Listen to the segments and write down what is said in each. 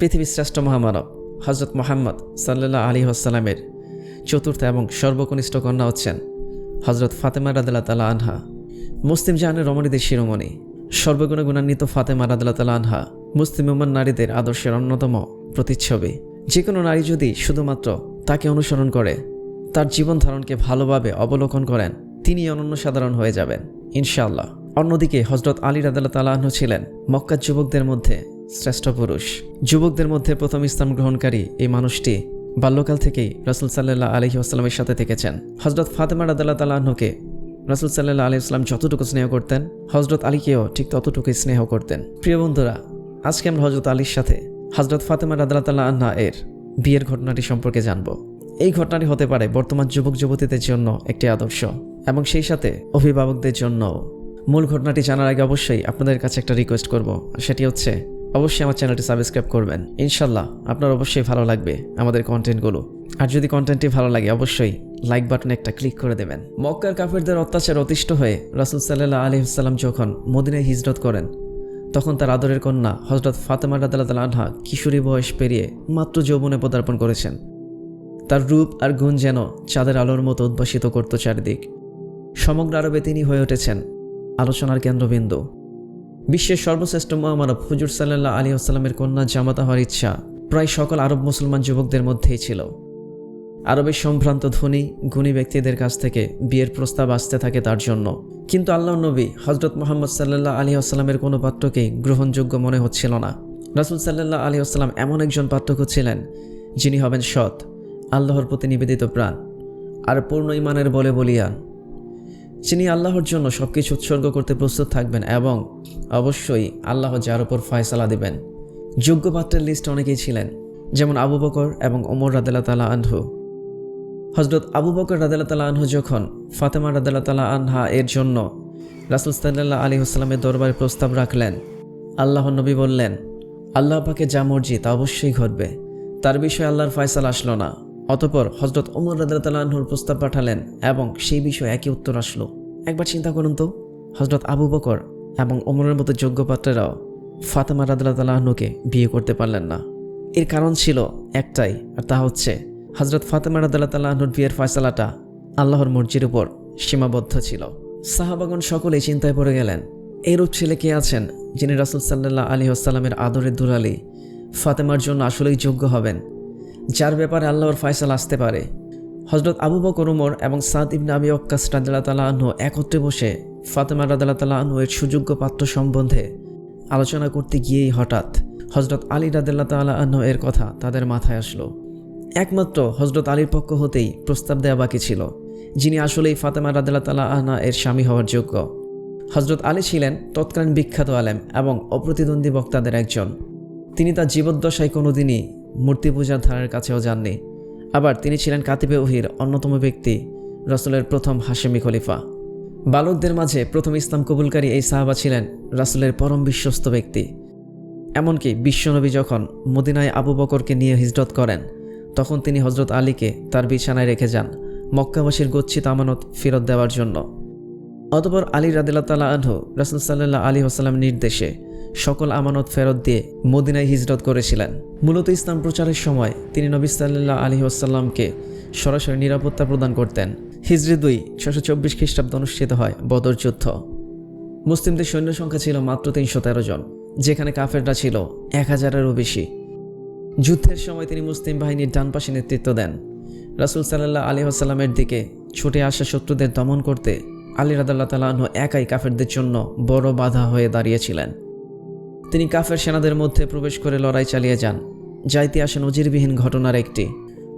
পৃথিবীর শ্রেষ্ঠ মহামানব হজরত মোহাম্মদ সাল্লাহ আলী আসসালামের চতুর্থ এবং সর্বকনিষ্ঠ কন্যা হচ্ছেন হজরত ফাতেমা রাদিল্লা তালা আনহা। মুসলিম জাহানের রমণীদের শিরোমণি, সর্বগুণে গুণান্বিত ফাতেমা রাদিল্লা তালা আনহা মুসলিম উম্মান নারীদের আদর্শের অন্যতম প্রতিচ্ছবি। যে কোনো নারী যদি শুধুমাত্র তাকে অনুসরণ করে, তার জীবন ধারণকে ভালোভাবে অবলোকন করেন, তিনি অনন্য সাধারণ হয়ে যাবেন, ইনশাআল্লাহ। অন্যদিকে হজরত আলী রাদাল্লাহ তালাহ ছিলেন মক্কার যুবকদের মধ্যে শ্রেষ্ঠ পুরুষ। যুবকদের মধ্যে প্রথম ইসলাম গ্রহণকারী এই মানুষটি বাল্যকাল থেকেই রাসুল সাল্লাহ আলহি আসসালামের সাথে থেকেছেন। হজরত ফাতেমা রাদাল্লাহ তালাহকে রাসুল সাল্লাহ আলি আসলাম যতটুকু স্নেহ করতেন হজরত আলীকেও ঠিক ততটুকুই স্নেহ করতেন। প্রিয় বন্ধুরা, আজকে আমরা হজরত আলীর সাথে হজরত ফাতেমা রাদাল্লাহ তাল্লাহ আন্না এর বিয়ের ঘটনাটি সম্পর্কে জানব। এই ঘটনাটি হতে পারে বর্তমান যুবক যুবতীদের জন্য একটি আদর্শ এবং সেই সাথে অভিভাবকদের জন্য মূল ঘটনাটি জানার আগে অবশ্যই আপনাদের কাছে একটা রিকোয়েস্ট করব, সেটি হচ্ছে অবশ্যই আমার চ্যানেলটি সাবস্ক্রাইব করবেন। ইনশাল্লাহ আপনার অবশ্যই ভালো লাগবে আমাদের কন্টেন্টগুলো আর যদি কন্টেন্টটি ভালো লাগে, অবশ্যই লাইক বাটনে একটা ক্লিক করে দেবেন। মক্কার কাফেরদের অত্যাচার অতিষ্ঠ হয়ে রাসুল সাল্লাহ আলহিসাল্লাম যখন মদিনায় হিজরত করেন, তখন তার আদরের কন্যা হজরত ফাতেমা রাদাল্লাহ আনহা কিশোরী বয়স পেরিয়ে মাত্র যৌবনে পদার্পণ করেছেন। তার রূপ আর গুণ যেন চাঁদের আলোর মতো উদ্ভাসিত করত চারিদিক। সমগ্র আরবে তিনি হয়ে উঠেছেন আলোচনার কেন্দ্রবিন্দু। বিশ্বের সর্বশ্রেষ্ঠ মহামানব হুজুর সাল্লাহ আলী আসসালামের কন্যা জামাতা হওয়ার ইচ্ছা প্রায় সকল আরব মুসলমান যুবকদের মধ্যেই ছিল। আরবের সম্ভ্রান্ত ধনী, গুণী ব্যক্তিদের কাছ থেকে বিয়ের প্রস্তাব আসতে থাকে তার জন্য। কিন্তু আল্লাহ নবী হজরত মোহাম্মদ সাল্লাহ আলী আসসালামের কোনো পাত্রকেই গ্রহণযোগ্য মনে হচ্ছিল না। রাসুল সাল্লাহ আলী আসসালাম এমন একজন পাত্রক ছিলেন, যিনি হবেন সৎ, আল্লাহর প্রতি নিবেদিত প্রাণ, আর পূর্ণ ইমানের বলে বলিয়ান যিনি আল্লাহর জন্য সব কিছু উৎসর্গ করতে প্রস্তুত থাকবেন এবং অবশ্যই আল্লাহ যার উপর ফয়সালা দিবেন। যোগ্য পাত্রের লিস্ট অনেকেই ছিলেন, যেমন আবু বকর এবং ওমর রাদেলা তালা আনহু। হজরত আবু বকর রাদেলা তালা আনহু যখন ফাতেমা রাদেলা তালা আনহা এর জন্য রাসুল সাল্লাহ আলী আসসালামের দরবারে প্রস্তাব রাখলেন আল্লাহ নবী বললেন, আল্লাহ পাকে যা মর্জি তা অবশ্যই ঘটবে। তার বিষয়ে আল্লাহর ফয়সাল আসলো না। অতপর হজরত ওমর রাদালাহুর প্রস্তাব পাঠালেন এবং সেই বিষয়ে একই উত্তর আসলো। একবার চিন্তা করুন তো, হজরত আবু বকর এবং ওমরের মতো যোগ্য পাত্রেরাও ফাতেমা রাদালাহুকে বিয়ে করতে পারলেন না। এর কারণ ছিল একটাই, আর তা হচ্ছে হজরত ফাতেমা রাদালাহুর বিয়ের ফয়সালাটা আল্লাহর মর্জির উপর সীমাবদ্ধ ছিল। সাহাবাগন সকলেই চিন্তায় পড়ে গেলেন, এরূপ ছেলে কে আছেন যিনি রাসুল সাল্লাহ আলী আসসালামের আদরের দুলালি? ফাতেমার জন্য আসলেই যোগ্য হবেন। যার ব্যাপারে আল্লাহর ফয়সাল আসতে পারে। হজরত আবু বকর, উমর এবং সাদ ইবনে আবি অক্কাস রাদাল্লাহ তালা আনহু একত্রে বসে ফাতেমা রাদাল্লাহ তালা আনহু এর সুযোগ্য পাত্র সম্বন্ধে আলোচনা করতে গিয়েই হঠাৎ হজরত আলী রাদাল্লাহ তালা আনহু এর কথা তাদের মাথায় আসলো। একমাত্র হজরত আলীর পক্ষ হতেই প্রস্তাব দেওয়া বাকি ছিল, যিনি আসলেই ফাতেমা রাদাল্লাহ তালা আহনা এর স্বামী হওয়ার যোগ্য। হজরত আলী ছিলেন তৎকালীন বিখ্যাত আলেম এবং অপ্রতিদ্বন্দ্বী বক্তাদের একজন। তিনি তার জীবদ্দশায় কোনোদিনই মূর্তি পূজার ধারের কাছেও যাননি। আবার তিনি ছিলেন কাতিবে ওহির অন্যতম ব্যক্তি, রাসুলের প্রথম হাশেমি খলিফা। বালকদের মাঝে প্রথম ইসলাম কবুলকারী এই সাহাবা ছিলেন রাসুলের পরম বিশ্বস্ত ব্যক্তি। এমনকি বিশ্বনবী যখন মদিনায় আবু বকরকে নিয়ে হিজরত করেন, তখন তিনি হজরত আলীকে তার বিছানায় রেখে যান, মক্কাবাসীর গচ্ছিত আমানত ফেরত দেওয়ার জন্য। অতপর আলী রাদিল্লা তালা আনহু রাসুল সাল্লাহ আলী হোসালাম নির্দেশে সকল আমানত ফেরত দিয়ে মদিনায় হিজরত করেছিলেন। মূলত ইসলাম প্রচারের সময় তিনি নবী সাল্লাহ আলী আসাল্লামকে সরাসরি নিরাপত্তা প্রদান করতেন। হিজরি দুই ছশো চব্বিশ খ্রিস্টাব্দ অনুষ্ঠিত হয় বদর যুদ্ধ। মুসলিমদের সৈন্য সংখ্যা ছিল মাত্র তিনশো তেরো জন, যেখানে কাফেররা ছিল এক হাজারেরও বেশি। যুদ্ধের সময় তিনি মুসলিম বাহিনীর ডান পাশে নেতৃত্ব দেন। রাসুল সাল্লাহ আলী আসাল্লামের দিকে ছুটে আসা শত্রুদের দমন করতে আলী রাদাল্লাহ তালাহ একাই কাফেরদের জন্য বড় বাধা হয়ে দাঁড়িয়েছিলেন। তিনি কাফের সেনাদের মধ্যে প্রবেশ করে লড়াই চালিয়ে যান। যা ইতিহাসে নজিরবিহীন ঘটনার একটি।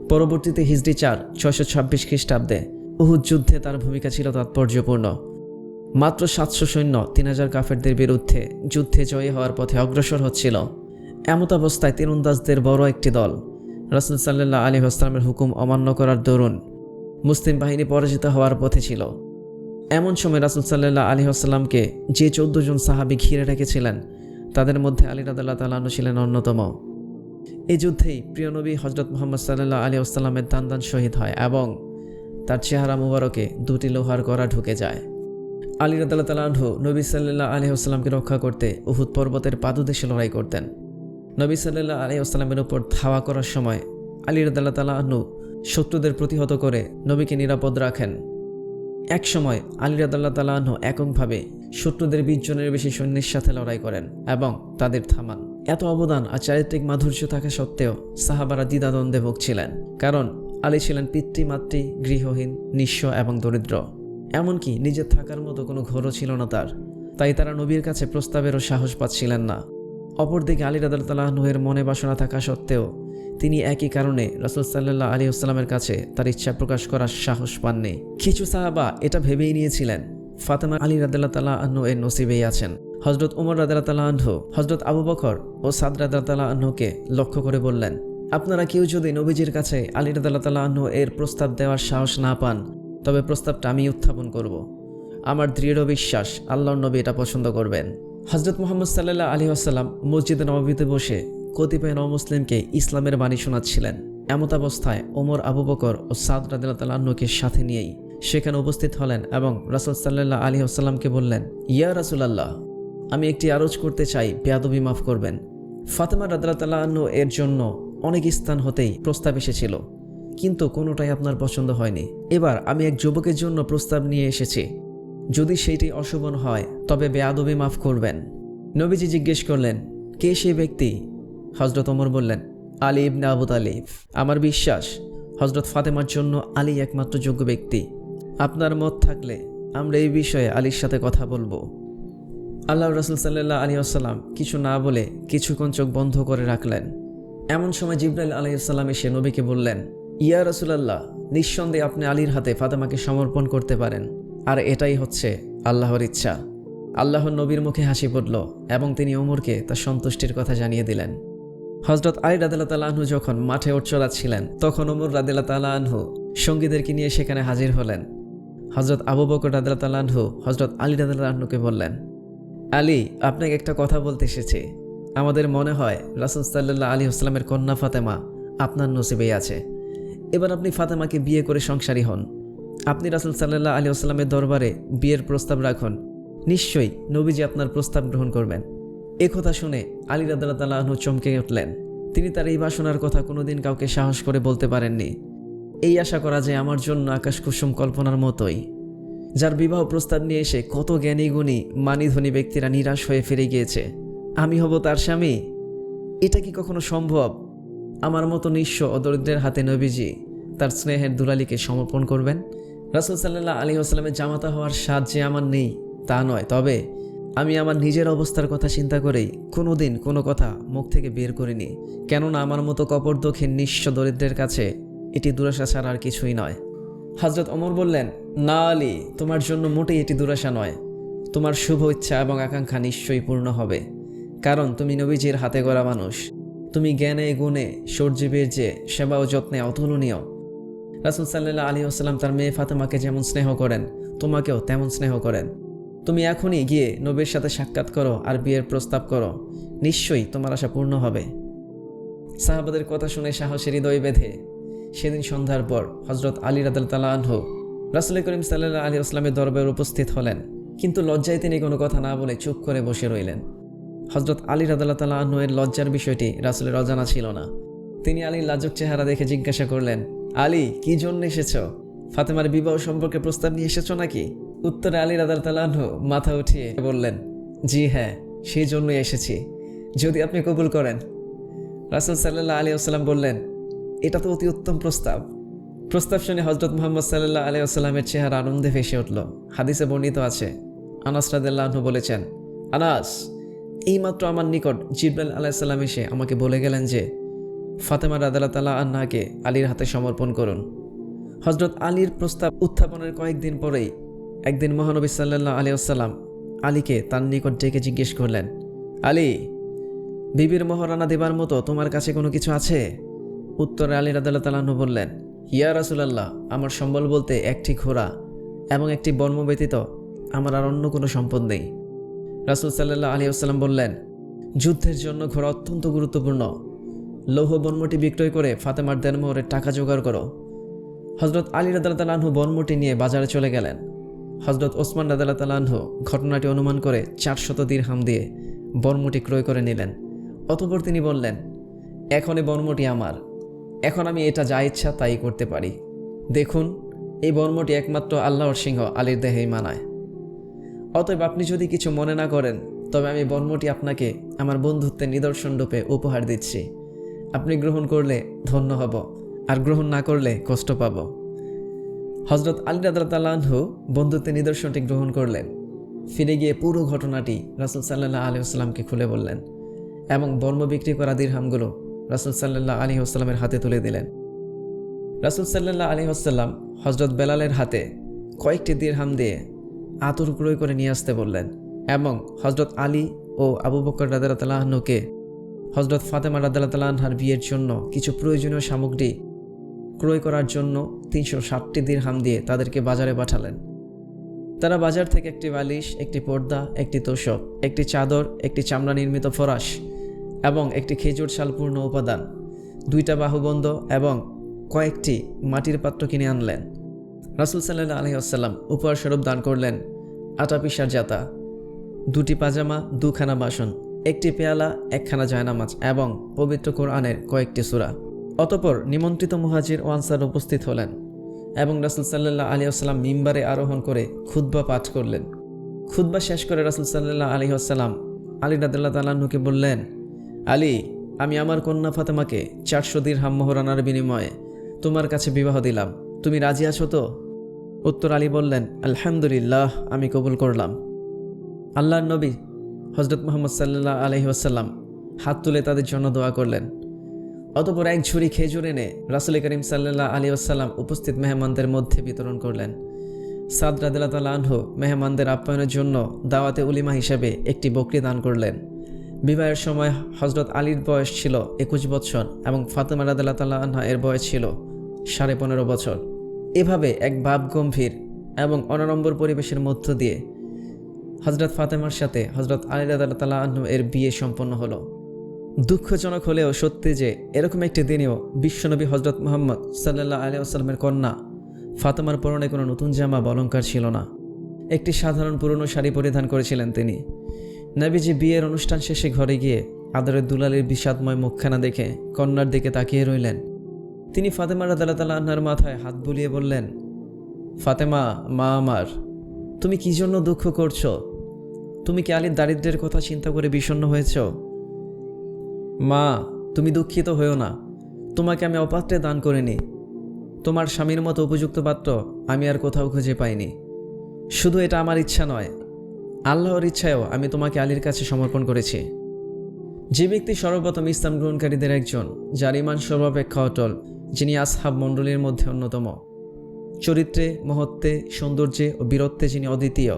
পরবর্তীতে হিজড়ি চার, ছয়শো ছাব্বিশ খ্রিস্টাব্দে উহুদ যুদ্ধে তার ভূমিকা ছিল তাৎপর্যপূর্ণ। মাত্র সাতশো সৈন্য তিন হাজার কাফেরদের বিরুদ্ধে যুদ্ধে জয়ী হওয়ার পথে অগ্রসর হচ্ছিল। এমত অবস্থায় তীরন্দাজদের বড় একটি দল, রাসুল সাল্লাহ আলী আসলামের হুকুম অমান্য করার দরুন মুসলিম বাহিনী পরাজিত হওয়ার পথে ছিল। এমন সময় রাসুল সাল্লাহ আলী আসসালামকে যে চৌদ্দ জন সাহাবি ঘিরে রেখেছিলেন তাদের মধ্যে আলী রাদাল্লাহ তালানু ছিলেন অন্যতম। এই যুদ্ধেই প্রিয় নবী হজরত মোহাম্মদ সাল্লাহ আলী আসসালামের দান শহীদ হয় এবং তার চেহারা মুবারকে দুটি লোহার গড়া ঢুকে যায়। আলী রাদাল্লাহ তালাহু নবী সাল্লাহ আলী আসসালামকে রক্ষা করতে উহুদ পর্বতের পাদদেশে লড়াই করতেন। নবী সাল্লাহ আলী আসসালামের উপর ধাওয়া করার সময় আলী রাদাল্লাহ তালা শত্রুদের প্রতিহত করে নবীকে নিরাপদ রাখেন। এক সময় আলী রাদাল্লাহ তালা আহ্নু এককভাবে শত্রুদের বিশ জনের বেশি সৈন্যের সাথে লড়াই করেন এবং তাদের থামান। এত অবদান আর চারিত্রিক মাধুর্য থাকা সত্ত্বেও সাহাবারা দ্বিধাদ্বন্দ্বে ভুগছিলেন, কারণ আলী ছিলেন পিতৃমাতৃ, গৃহহীন, নিঃস্ব এবং দরিদ্র। এমনকি নিজের থাকার মতো কোনো ঘরও ছিল না তার, তাই তারা নবীর কাছে প্রস্তাবেরও সাহস পাচ্ছিলেন না। অপরদিকে আলী রাদাল্লাহনুয়ের মনে বাসনা থাকা সত্ত্বেও তিনি একই কারণে রসুল সাল্লাহ আলী আসসালামের কাছে তার ইচ্ছা প্রকাশ করার সাহস পাননি। কিছু সাহাবা এটা ভেবেই নিয়েছিলেন, ফাতেমা আলী রাদাল্লাহ তাল্লাহ আহ্ন এর নসিবেই আছেন। হজরত উমর রাদাল্লাহ তাল্লাহ আহ্ন হজরত আবু বকর ও সাদ রাদাল্লাহ তাল্লাহ আহ্নকে লক্ষ্য করে বললেন, আপনারা কেউ যদি নবীজির কাছে আলী রাদাল্লাহ তাল্লাহ আহ্ন এর প্রস্তাব দেওয়ার সাহস না পান, তবে প্রস্তাবটা আমি উত্থাপন করব। আমার দৃঢ় বিশ্বাস আল্লাহর নবী এটা পছন্দ করবেন। হজরত মোহাম্মদ সাল্লাহ আলী আসাল্লাম মসজিদে নবীতে বসে কতিপয় নমুসলিমকে ইসলামের বাণী শোনাচ্ছিলেন। এমত অবস্থায় ওমর, আবু বকর ও সাদ রাদিল্লাহকে সাথে নিয়েই সেখানে উপস্থিত হলেন এবং রাসুল সাল্লাহ আলী আসাল্লামকে বললেন, ইয়া রাসুলাল্লাহ, আমি একটি আরজ করতে চাই, বেয়াদবি মাফ করবেন। ফাতেমা রাদিল্লাহ এর জন্য অনেক স্থান হতেই প্রস্তাব এসেছিল, কিন্তু কোনোটাই আপনার পছন্দ হয়নি। এবার আমি এক যুবকের জন্য প্রস্তাব নিয়ে এসেছি। যদি সেইটি অশোভন হয়, তবে বেয়াদবি মাফ করবেন। নবীজি জিজ্ঞেস করলেন, কে সেই ব্যক্তি হজরত ওমর বললেন, আলী ইবনে আবু তালিব, আমার বিশ্বাস হজরত ফাতেমার জন্য আলী একমাত্র যোগ্য ব্যক্তি। আপনার মত থাকলে আমরা এই বিষয়ে আলীর সাথে কথা বলব। আল্লাহ রসুল সাল্লাহ আলী আসসালাম কিছু না বলে কিছুক্ষণ চোখ বন্ধ করে রাখলেন। এমন সময় জিব্রাইল আলাইসাল্লাম এসে নবীকে বললেন, ইয়া রসুলাল্লাহ, নিঃসন্দেহে আপনি আলীর হাতে ফাতেমাকে সমর্পণ করতে পারেন। আর এটাই হচ্ছে আল্লাহর ইচ্ছা। আল্লাহর নবীর মুখে হাসি পড়ল এবং তিনি ওমরকে তার সন্তুষ্টির কথা জানিয়ে দিলেন। হজরত আলী রাদিল্লা তালাহু যখন মাঠে ওঠ ছিলেন, তখন ওমর রাদিল্লা তালাহু সঙ্গীদেরকে নিয়ে সেখানে হাজির হলেন। হজরত আবু বকর রাদিল্লা তালাহু হজরত আলী রাদিল্লাহনুকে বললেন, আলী, আপনাকে একটা কথা বলতে এসেছি। আমাদের মনে হয় রাসুল সাল্লাহ আলী আসলামের কন্যা ফাতেমা আপনার নসিবেই আছে। এবার আপনি ফাতেমাকে বিয়ে করে সংসারী হন। আপনি রাসুল সাল্লাহ আলী আসলামের দরবারে বিয়ের প্রস্তাব রাখুন। নিশ্চয়ই নবীজি আপনার প্রস্তাব গ্রহণ করবেন। এ কথা শুনে আলী তালাহনু চমকে উঠলেন। তিনি তার এই বাসনার কথা কোনোদিন কাউকে সাহস করে বলতে পারেননি। এই আশা করা যায় আমার জন্য আকাশ কুসুম কল্পনার মতোই। যার বিবাহ প্রস্তাব নিয়ে এসে কত জ্ঞানী গুণী, মানিধনী ব্যক্তিরা নিরাশ হয়ে ফিরে গিয়েছে। আমি হব তার স্বামী? এটা কি কখনো সম্ভব? আমার মতো নিঃস্ব ও দরিদ্রের হাতে নবীজি তার স্নেহের দুলালিকে সমর্পণ করবেন? রাসুল সাল্লাহ আলী আসলামের জামাতা হওয়ার স্বাদ যে আমার নেই, তা নয়। তবে আমি আমার নিজের অবস্থার কথা চিন্তা করেই কোনো দিন কোনো কথা মুখ থেকে বের করিনি। কেননা আমার মতো কপর দক্ষিণ নিঃস্ব দরিদ্রের কাছে এটি দুরাশা ছাড়া আর কিছুই নয়। হজরত অমর বললেন, না আলী, তোমার জন্য মোটেই এটি দুরাশা নয়। তোমার শুভ ইচ্ছা এবং আকাঙ্ক্ষা নিশ্চয়ই পূর্ণ হবে। কারণ তুমি নবীজির হাতে গড়া মানুষ। তুমি জ্ঞানে, গুণে সূর্যবীর যে সেবা ও যত্নে অতুলনীয়। রাসুল সাল্লাহ আলী আসসালাম তার মেয়ে ফাতেমাকে যেমন স্নেহ করেন, তোমাকেও তেমন স্নেহ করেন। তুমি এখনই গিয়ে নবীর সাথে সাক্ষাৎ করো আর বিয়ের প্রস্তাব করো। নিশ্চয়ই তোমার আশা পূর্ণ হবে। সাহাবাদের কথা শুনে সাহসের হৃদয় বেঁধে সেদিন সন্ধ্যার পর হজরত আলী রাদাল তালা আনহু রাসুল করিম সাল্লাহ আলী আসলামের দরবারে উপস্থিত হলেন। কিন্তু লজ্জায় তিনি কোনো কথা না বলে চুপ করে বসে রইলেন। হজরত আলী রাদাল্লাহ তালা আনহু এর লজ্জার বিষয়টি রাসুলের অজানা ছিল না। তিনি আলীর লাজক চেহারা দেখে জিজ্ঞাসা করলেন, আলী, কি জন্য এসেছ? ফাতেমার বিবাহ সম্পর্কে প্রস্তাব নিয়ে এসেছ নাকি? উত্তরে আলী রাদাল তালাহু মাথা উঠিয়ে বললেন, জি হ্যাঁ সেই জন্যই এসেছি। যদি আপনি কবুল করেন। রাসুল সাল্লাহ আলী আসসালাম বললেন, এটা তো অতি উত্তম প্রস্তাব। প্রস্তাব শুনে হজরত মোহাম্মদ সাল্লাহ আলী আসসালামের চেহারা আনন্দে ভেসে উঠল। হাদিসে বর্ণিত আছে, আনাস রাদাল্লাহু বলেছেন, আনাস, এইমাত্র আমার নিকট জিব্রাইল আলাইসাল্লাম এসে আমাকে বলে গেলেন যে, ফাতেমা রাদাল্লাহ তালা আন্নাকে আলীর হাতে সমর্পণ করুন। হজরত আলীর প্রস্তাব উত্থাপনের কয়েকদিন পরেই একদিন মহানবী সাল্লাহ আলী আসসালাম আলীকে তার নিকট ডেকে জিজ্ঞেস করলেন, আলী, বিবির মহারানা দেবার মতো তোমার কাছে কোনো কিছু আছে? উত্তরে আলী রাদাল্লাহ তালাহু বললেন, ইয়া রাসুলাল্লাহ, আমার সম্বল বলতে একটি ঘোড়া এবং একটি বর্ম ব্যতীত আমার আর অন্য কোনো সম্পদ নেই। রাসুল সাল্লাহ আলী আসসালাম বললেন, যুদ্ধের জন্য ঘোড়া অত্যন্ত গুরুত্বপূর্ণ। লৌহ বর্মটি বিক্রয় করে ফাতেমার দেনমোহরের টাকা জোগাড় করো। হজরত আলী রাদাল্লাহু বর্মটি নিয়ে বাজারে চলে গেলেন। হজরত ওসমান রাদাল্লাহ তালাহু ঘটনাটি অনুমান করে চারশত হাম দিয়ে বর্মটি ক্রয় করে নিলেন। অতপর তিনি বললেন, এখন এই বর্মটি আমার। এখন আমি এটা যা ইচ্ছা তাই করতে পারি। দেখুন, এই বর্মটি একমাত্র আল্লাহর সিংহ আলীর দেহেই মানায়। অতএব আপনি যদি কিছু মনে না করেন, তবে আমি বর্মটি আপনাকে আমার বন্ধুত্বের নিদর্শন রূপে উপহার দিচ্ছি। আপনি গ্রহণ করলে ধন্য হব, আর গ্রহণ না করলে কষ্ট পাব। হজরত আলী রাদাল্লাহু বন্ধুত্বের নিদর্শনটি গ্রহণ করলেন। ফিরে গিয়ে পুরো ঘটনাটি রাসুল সাল্লাহ আলী আসসালামকে খুলে বললেন এবং বর্ম বিক্রি করা দীর্হামগুলো রাসুল সাল্লাহ আলী আসসালামের হাতে তুলে দিলেন। রাসুল সাল্লাহ আলী আসাল্লাম হজরত বেলালের হাতে কয়েকটি দীর্হাম দিয়ে আতর ক্রয় করে নিয়ে আসতে বললেন এবং হজরত আলী ও আবু বকর রাদালাহনুকে হজরত ফাতেমা রাদালাহর বিয়ের জন্য কিছু প্রয়োজনীয় সামগ্রী ক্রয় করার জন্য তিনশো ষাটটি দীর্হাম দিয়ে তাদেরকে বাজারে পাঠালেন। তারা বাজার থেকে একটি বালিশ, একটি পর্দা, একটি তোষক, একটি চাদর, একটি চামড়া নির্মিত ফরাস এবং একটি খেজুর শালপূর্ণ উপাদান, দুইটা বাহুবন্ধ এবং কয়েকটি মাটির পাত্র কিনে আনলেন। রাসুল সাল্লাহ আলহি আসাল্লাম উপহার স্বরূপ দান করলেন আটা পিসার জাতা, দুটি পাজামা, দুখানা বাসন, একটি পেয়ালা, একখানা জায়নামাজ এবং পবিত্র কোরআনের কয়েকটি সূরা। অতপর নিমন্ত্রিত মুহাজির ও আনসার উপস্থিত হলেন এবং রাসুল সাল্লাহ আলী আসসালাম মিম্বারে আরোহণ করে খুদ্া পাঠ করলেন। খুদ্া শেষ করে রাসুল সাল্লাহ আলী আসসালাম আলী রাদুল্লাহ তাল্লাহ্নকে বললেন, আলী, আমি আমার কন্যা ফাতেমাকে চারশো দির মোহরানার বিনিময়ে তোমার কাছে বিবাহ দিলাম। তুমি রাজি আছো তো? উত্তর আলী বললেন, আলহামদুলিল্লাহ, আমি কবুল করলাম। আল্লাহর নবী হজরত মোহাম্মদ সাল্লাহ আলহি হাত তুলে তাদের জন্য দোয়া করলেন। অতপর এক ঝুড়ি খেজুর এনে রাসুল করিম সাল্লাহ আলী আসাল্লাম উপস্থিত মেহমানদের মধ্যে বিতরণ করলেন। সাদ রাদিল্লা তাল্লাহ আনহু মেহমানদের আপ্যায়নের জন্য দাওয়াতে উলিমা হিসেবে একটি বকরি দান করলেন। বিবাহের সময় হজরত আলীর বয়স ছিল একুশ বছর এবং ফাতেমা রাদিল্লা তাল্লাহ আনহা এর বয়স ছিল সাড়ে পনেরো বছর। এভাবে এক ভাব গম্ভীর এবং অনাড়ম্বর পরিবেশের মধ্য দিয়ে হজরত ফাতেমার সাথে হজরত আলী রাদাল্লাহ আহ্ন এর বিয়ে সম্পন্ন হলো। দুঃখজনক হলেও সত্যি যে এরকম একটি দিনেও বিশ্বনবী হজরত মোহাম্মদ সাল্লাহ আলী আসসালামের কন্যা ফাতেমার পরনে কোনো নতুন জামা বলঙ্কার ছিল না। একটি সাধারণ পুরনো শাড়ি পরিধান করেছিলেন তিনি। নবীজি বিয়ের অনুষ্ঠান শেষে ঘরে গিয়ে আদরের দুলালের বিষাদময় মুখখানা দেখে কন্যার দিকে তাকিয়ে রইলেন। তিনি ফাতেমা রাদাল্লাহ আহ্নার মাথায় হাত বুলিয়ে বললেন, ফাতেমা, মা আমার, তুমি কি জন্য দুঃখ করছ? তুমি কি আলীর দারিদ্রের কথা চিন্তা করে বিষণ্ণ হয়েছ? মা, তুমি দুঃখিত হয়েও না। তোমাকে আমি অপাত্রে দান করিনি। তোমার স্বামীর মতো উপযুক্ত পাত্র আমি আর কোথাও খুঁজে পাইনি। শুধু এটা আমার ইচ্ছা নয়। আল্লাহর ইচ্ছায়ও আমি তোমাকে আলীর কাছে সমর্পণ করেছি। যে ব্যক্তি সর্বপ্রথম ইসলাম গ্রহণকারীদের একজন, যার ইমান সর্বাপেক্ষা অটল, যিনি আসহাব মণ্ডলীর মধ্যে অন্যতম। চরিত্রে, মহত্বে, সৌন্দর্যে ও বীরত্বে যিনি অদ্বিতীয়।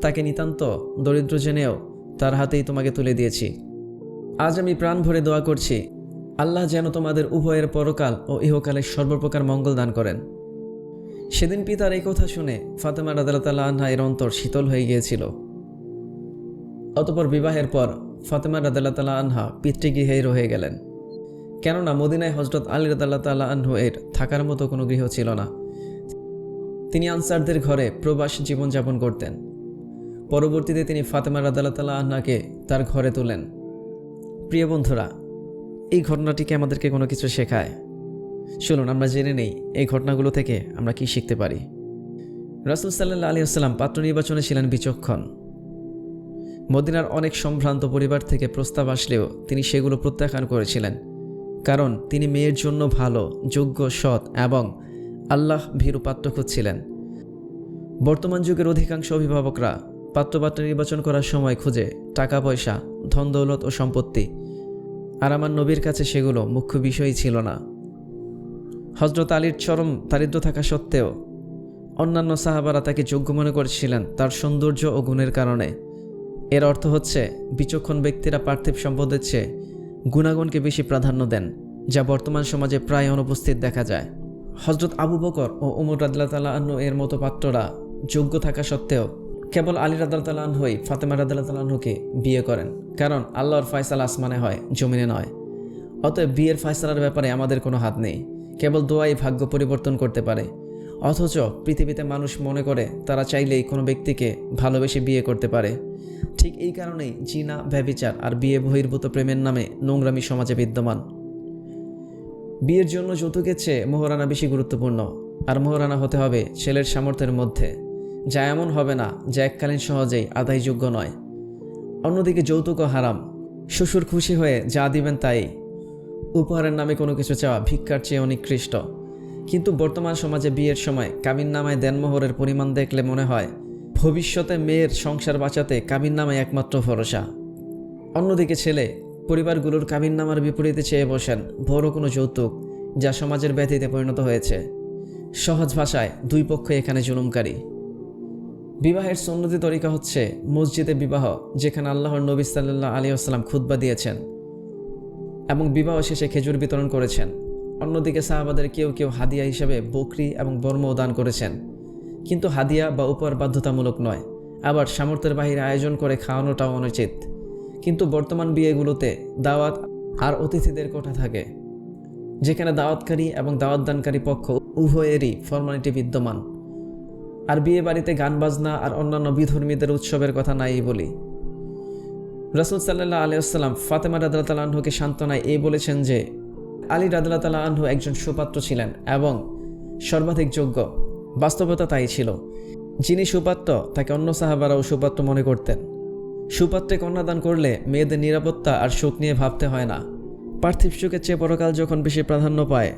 তাকে নিতান্ত দরিদ্র জেনেও তার হাতেই তোমাকে তুলে দিয়েছি। আজ আমি প্রাণ ভরে দোয়া করছি, আল্লাহ যেন তোমাদের উভয়ের পরকাল ও ইহকালের সর্বপ্রকার মঙ্গল দান করেন। সেদিন পিতার এই কথা শুনে ফাতেমা রাদাল্লাহ আনহা এর অন্তর শীতল হয়ে গিয়েছিল। অতপর বিবাহের পর ফাতেমা রাদাল্লাহ আনহা পিতৃগৃহেই রয়ে গেলেন। কেননা মদিনায় হজরত আলী রাদাল্লাহ তাল্লাহ আনহু এর থাকার মতো কোনো গৃহ ছিল না। তিনি আনসারদের ঘরে প্রবাস জীবনযাপন করতেন। পরবর্তীতে তিনি ফাতেমা রাদাল্লাহ তাল্লাহ আন্নাকে তার ঘরে তোলেন। প্রিয় বন্ধুরা, এই ঘটনাটিকে আমাদেরকে কোনো কিছু শেখায়? শুনুন, আমরা জেনে নেই এই ঘটনাগুলো থেকে আমরা কি শিখতে পারি। রাসুল সাল্লাহ আলী আসসালাম পাত্র নির্বাচনে ছিলেন বিচক্ষণ। মদিনার অনেক সম্ভ্রান্ত পরিবার থেকে প্রস্তাব আসলেও তিনি সেগুলো প্রত্যাখ্যান করেছিলেন। কারণ তিনি মেয়ের জন্য ভালো, যোগ্য, সৎ এবং আল্লাহ ভীরু পাত্র খুঁজছিলেন। বর্তমান যুগের অধিকাংশ অভিভাবকরা পাত্রপাত্র নির্বাচন করার সময় খুঁজে টাকা পয়সা ধন, দৌলত ও সম্পত্তি। আর আমার নবীর কাছে সেগুলো মুখ্য বিষয়ই ছিল না। হজরত আলীর চরম দারিদ্র থাকা সত্ত্বেও অন্যান্য সাহাবারা তাকে যোগ্য মনে করেছিলেন তার সৌন্দর্য ও গুণের কারণে। এর অর্থ হচ্ছে, বিচক্ষণ ব্যক্তিরা পার্থিব সম্পদের চেয়ে গুণাগুণকে বেশি প্রাধান্য দেন, যা বর্তমান সমাজে প্রায় অনুপস্থিত দেখা যায়। হজরত আবু বকর ও উমর রাদিল্লা তাল্লাহ এর মতো পাত্ররা যোগ্য থাকা সত্ত্বেও কেবল আলী রাদাল্লাহ হই ফাতেমা রাদাল্লাহ তাল্লাহকে বিয়ে করেন। কারণ আল্লাহর ফয়সালা আসমানে হয়, জমিনে নয়। অতএব বিয়ের ফয়সালার ব্যাপারে আমাদের কোনো হাত নেই। কেবল দোয়াই ভাগ্য পরিবর্তন করতে পারে। অথচ পৃথিবীতে মানুষ মনে করে তারা চাইলেই কোনো ব্যক্তিকে ভালোবেসে বিয়ে করতে পারে। ঠিক এই কারণেই জিনা ব্যবিচার আর বিয়ে বহির্ভূত প্রেমের নামে নোংরামি সমাজে বিদ্যমান। বিয়ের জন্য যৌতুকের চেয়ে মোহরানা বেশি গুরুত্বপূর্ণ। আর মোহরানা হতে হবে ছেলের সামর্থ্যের মধ্যে। যা এমন হবে না যা এককালীন সহজেই আদায়যোগ্য নয়। অন্যদিকে যৌতুকও হারাম। শ্বশুর খুশি হয়ে যা দিবেন তাই। উপহারের নামে কোনো কিছু চাওয়া ভিক্ষার চেয়ে অনিকৃষ্ট। কিন্তু বর্তমান সমাজে বিয়ের সময় কাবিন নামায় দেনমোহরের পরিমাণ দেখলে মনে হয়, ভবিষ্যতে মেয়ের সংসার বাঁচাতে কাবিন নামায় একমাত্র ভরসা। অন্যদিকে ছেলে, পরিবারগুলোর কাবিন নামার বিপরীতে চেয়ে বসেন বড় কোনো যৌতুক যা সমাজের ব্যথিতে পরিণত হয়েছে। সহজ ভাষায়, দুই পক্ষ এখানে জুলুমকারী। বিবাহের সন্নতি তরিকা হচ্ছে মসজিদে বিবাহ, যেখানে আল্লাহর নবী সাল্লাহ আলী আসসালাম খুদ্া দিয়েছেন এবং বিবাহ শেষে খেজুর বিতরণ করেছেন। অন্যদিকে সাহাবাদের কেউ কেউ হাদিয়া হিসেবে বকরি এবং বর্মও দান করেছেন। কিন্তু হাদিয়া বা উপহার বাধ্যতামূলক নয়, আবার সামর্থ্যের বাহিরে আয়োজন করে খাওয়ানোটাও অনুচিত। কিন্তু বর্তমান বিয়েগুলোতে দাওয়াত আর অতিথিদের কোঠা থাকে, যেখানে দাওয়াতকারী এবং দাওয়াতদানকারী পক্ষ উভয়েরই ফর্মালিটি বিদ্যমান। আর বিয়ে বাড়িতে গান বাজনা আর অন্যান্য বিধর্মীদের উৎসবের কথা নাই বলি। রসুল সাল্লাহ আলিয়াল্লাম ফাতেমা রাদাল্লাহ আনহুকে সান্ত্বনায় এই বলেছেন যে, আলী রাদাল্লাহ আনহু একজন সুপাত্র ছিলেন এবং সর্বাধিক যোগ্য। বাস্তবতা তাই ছিল। যিনি সুপাত্র, তাকে অন্য সাহাবারাও সুপাত্র মনে করতেন। সুপাত্রে কন্যাদান করলে মেয়েদের নিরাপত্তা আর সুখ নিয়ে ভাবতে হয় না। পার্থিব সুখের চেয়ে পরকাল যখন বেশি প্রাধান্য পায়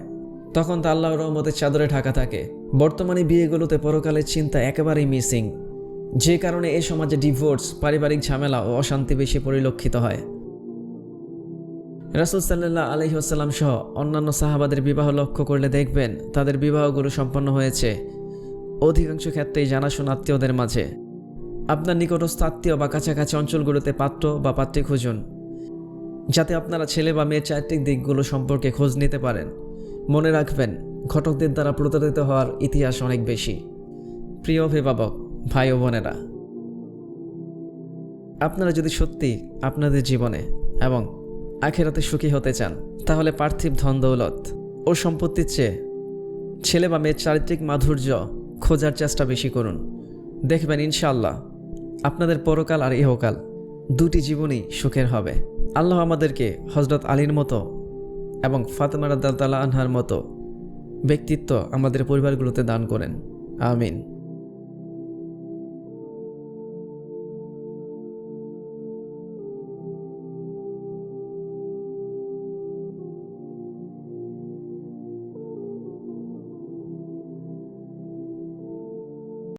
তখন তা আল্লাহর রহমতের চাদরে ঢাকা থাকে। বর্তমানে বিয়েগুলোতে পরকালের চিন্তা একেবারেই মিসিং। যে কারণে এ সমাজে ডিভোর্স, পারিবারিক ঝামেলা ও অশান্তি বেশি পরিলক্ষিত হয়। রাসুল সাল্লাহ আলহিহাসাল্লাম সহ অন্যান্য সাহাবাদের বিবাহ লক্ষ্য করলে দেখবেন তাদের বিবাহগুলো সম্পন্ন হয়েছে। অধিকাংশ ক্ষেত্রেই জানাশোনা আত্মীয়দের মাঝে। আপনার নিকটস্থ আত্মীয় বা কাছাকাছি অঞ্চলগুলোতে পাত্র বা পাত্রী খুঁজুন, যাতে আপনারা ছেলে বা মেয়ের চারিত্রিক দিকগুলো সম্পর্কে খোঁজ নিতে পারেন। মনে রাখবেন, ঘটকদের দ্বারা প্রতারিত হওয়ার ইতিহাস অনেক বেশি। প্রিয় অভিভাবক, ভাই ও বোনেরা, আপনারা যদি সত্যি আপনাদের জীবনে এবং আখেরাতে সুখী হতে চান, তাহলে পার্থিব ধন দৌলত ও সম্পত্তির চেয়ে ছেলে বা মেয়ের চারিত্রিক মাধুর্য খোঁজার চেষ্টা বেশি করুন। দেখবেন ইনশাআল্লাহ আপনাদের পরকাল আর ইহকাল দুটি জীবনই সুখের হবে। আল্লাহ আমাদেরকে হজরত আলীর মতো এবং ফাতেমা তালা আনহার মতো ব্যক্তিত্ব আমাদের পরিবারগুলোতে দান করেন। আমিন।